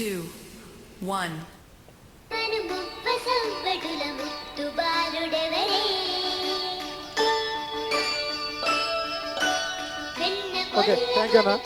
two, one. Okay, thank you, ma'am.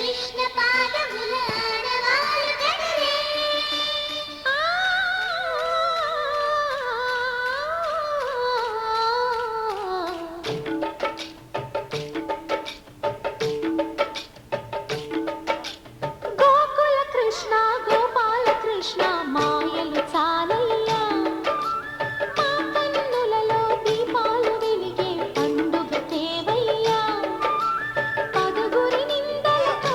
Krishna మాయలు చాలయ్యా. మా కన్నులలో దీపాలు వెలిగే పండుగ తేవయ్యా. పదుగురి నిందలతో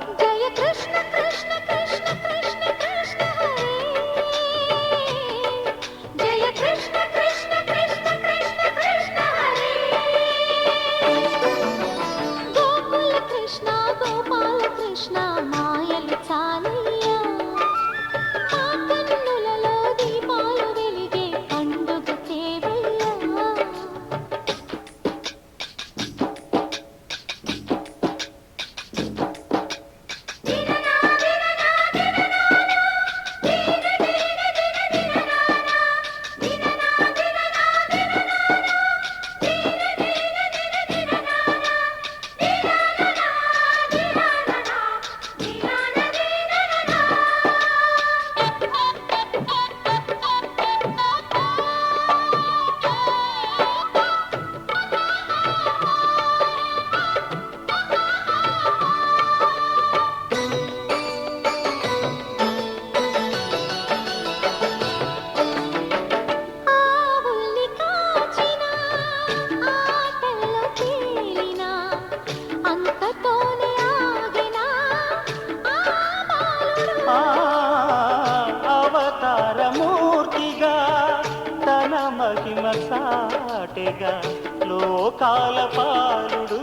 సాటెగా లోకాల పాలుడు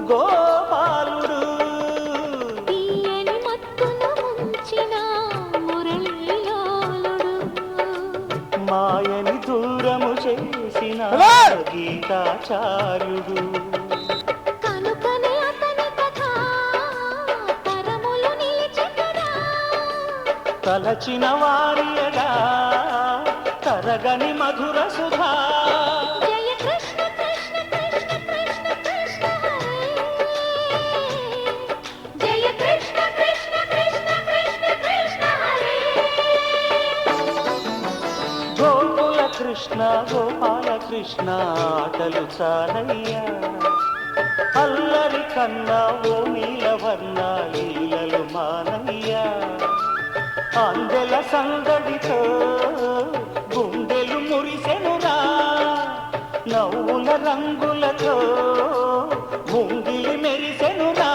గోపాలుడు. తీయని మత్తున ముంచిన మురళీలోలుడు. మాయని దూరము చేసిన! గీతాచార్యుడు. తలచిన వారియగా తరగని మధుర సుధా. కృష్ణ గోపాల కృష్ణ ఆటలు చాలయ్యా. అల్లరి కన్నా ఓ నీలవర్ణ లీలలు మానయ్యా. అందెల సందడితో నవ్వుల రంగులతో ముంగిలి మెరిసెనురా